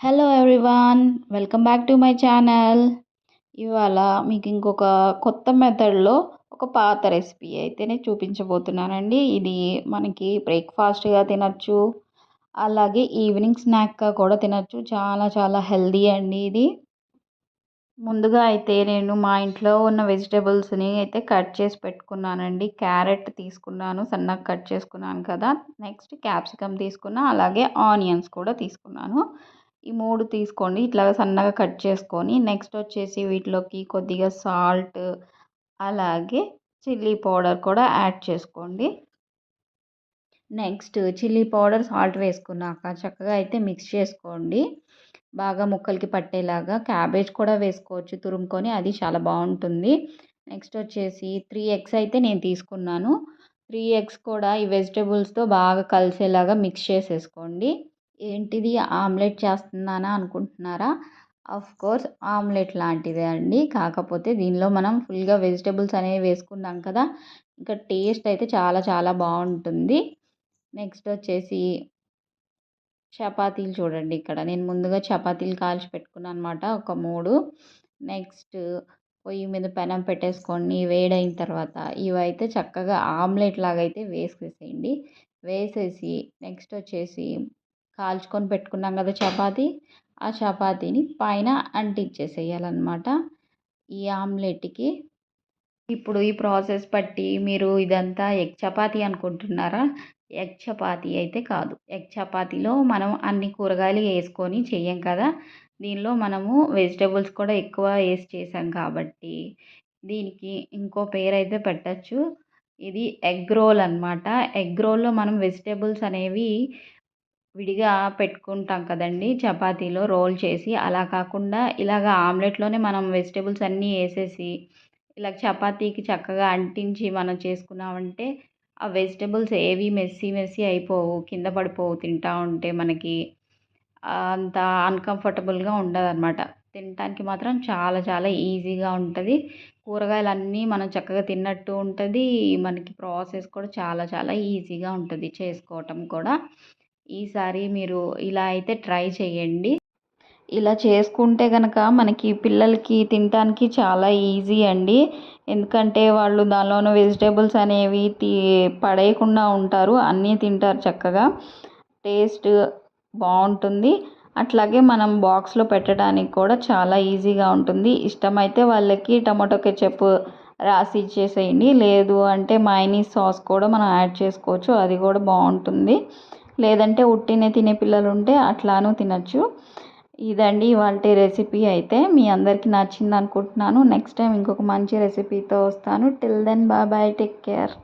Hello everyone welcome back to my channel ఇవాళ మీకు ఇంకొక కొత్త మెథడ్లో ఒక పాత రెసిపీ అయితేనే చూపించబోతున్నానండి. ఇది మనకి బ్రేక్ఫాస్ట్గా తినచ్చు అలాగే ఈవినింగ్ స్నాక్గా కూడా తినచ్చు. చాలా చాలా హెల్దీ అండి ఇది. ముందుగా అయితే నేను మా ఇంట్లో ఉన్న వెజిటేబుల్స్ని అయితే కట్ చేసి పెట్టుకున్నానండి. క్యారెట్ తీసుకున్నాను సన్నగా కట్ చేసుకున్నాను కదా. నెక్స్ట్ క్యాప్సికమ్ తీసుకున్నా అలాగే ఆనియన్స్ కూడా తీసుకున్నాను. ఈ మూడు తీసుకోండి. ఇట్లా సన్నగా కట్ చేసుకొని నెక్స్ట్ వచ్చేసి వీటిలోకి కొద్దిగా సాల్ట్ అలాగే చిల్లీ పౌడర్ కూడా యాడ్ చేసుకోండి. నెక్స్ట్ చిల్లీ పౌడర్ సాల్ట్ వేసుకున్నాక చక్కగా అయితే మిక్స్ చేసుకోండి. బాగా ముక్కలకి పట్టేలాగా క్యాబేజ్ కూడా వేసుకోవచ్చు తురుముకొని అది చాలా బాగుంటుంది. నెక్స్ట్ వచ్చేసి త్రీ ఎగ్స్ అయితే నేను తీసుకున్నాను. త్రీ ఎగ్స్ కూడా ఈ వెజిటేబుల్స్తో బాగా కలిసేలాగా మిక్స్ చేసేసుకోండి. ఏంటిది? ఆమ్లెట్ చేస్తున్నానా అనుకుంటున్నారా? ఆఫ్ కోర్స్ ఆమ్లెట్ లాంటిదే అండి. కాకపోతే దీనిలో మనం ఫుల్గా వెజిటేబుల్స్ అనేవి వేసుకున్నాం కదా ఇంకా టేస్ట్ అయితే చాలా చాలా బాగుంటుంది. నెక్స్ట్ వచ్చేసి చపాతీలు చూడండి ఇక్కడ. నేను ముందుగా చపాతీలు కాల్చి పెట్టుకున్నాను అనమాట ఒక మూడు. నెక్స్ట్ పొయ్యి మీద పెనం పెట్టేసుకోండి వేడైన తర్వాత ఇవైతే చక్కగా ఆమ్లెట్ లాగా అయితే వేసేసేయండి. వేసేసి నెక్స్ట్ వచ్చేసి కాల్చుకొని పెట్టుకున్నాం కదా చపాతి. ఆ చపాతీని పైన అంటించేసేయాలన్నమాట. ఈ ఆమ్లెట్కి. ఇప్పుడు ఈ ప్రాసెస్ బట్టి మీరు ఇదంతా ఎగ్ చపాతీ అనుకుంటున్నారా? ఎగ్ చపాతీ అయితే కాదు. ఎగ్ చపాతీలో మనం అన్ని కూరగాయలు వేసుకొని చెయ్యం కదా. దీనిలో మనము వెజిటేబుల్స్ కూడా ఎక్కువ వేసి చేసాం కాబట్టి దీనికి ఇంకో పేరు అయితే పెట్టచ్చు. ఇది ఎగ్ రోల్ అనమాట ఎగ్ రోల్లో మనం వెజిటేబుల్స్ అనేవి విడిగా పెట్టుకుంటాం కదండి చపాతీలో రోల్ చేసి. అలా కాకుండా ఇలాగ ఆమ్లెట్లోనే మనం వెజిటేబుల్స్ అన్నీ వేసేసి ఇలా చపాతీకి చక్కగా అంటించి మనం చేసుకున్నామంటే ఆ వెజిటేబుల్స్ ఏవి మెస్సీ మెస్సీ అయిపోవు కింద పడిపోవు తింటా ఉంటే మనకి అంత అన్కంఫర్టబుల్గా ఉండదు అనమాట తినడానికి మాత్రం చాలా చాలా ఈజీగా ఉంటుంది. కూరగాయలు అన్నీ మనం చక్కగా తిన్నట్టు ఉంటుంది. మనకి ప్రాసెస్ కూడా చాలా చాలా ఈజీగా ఉంటుంది చేసుకోవటం కూడా. ఈసారి మీరు ఇలా అయితే ట్రై చేయండి. ఇలా చేసుకుంటే కనుక మనకి పిల్లలకి తినటానికి చాలా ఈజీ అండి. ఎందుకంటే వాళ్ళు దానిలోనూ వెజిటేబుల్స్ అనేవి తీ పడేయకుండా ఉంటారు. అన్నీ తింటారు చక్కగా. టేస్ట్ బాగుంటుంది. అట్లాగే మనం బాక్స్లో పెట్టడానికి కూడా చాలా ఈజీగా ఉంటుంది. ఇష్టమైతే వాళ్ళకి టమాటో కెచప్ రాసి ఇచ్చేసేయండి. లేదు అంటే మైనీస్ సాస్ కూడా మనం యాడ్ చేసుకోవచ్చు. అది కూడా బాగుంటుంది. లేదంటే ఉట్టినే తినే పిల్లలు ఉంటే అట్లానూ తినచ్చు. ఇదండి ఇవాళ రెసిపీ అయితే. మీ అందరికీ నచ్చింది అనుకుంటున్నాను నెక్స్ట్ టైం ఇంకొక మంచి రెసిపీతో వస్తాను. Till then bye bye. Take care.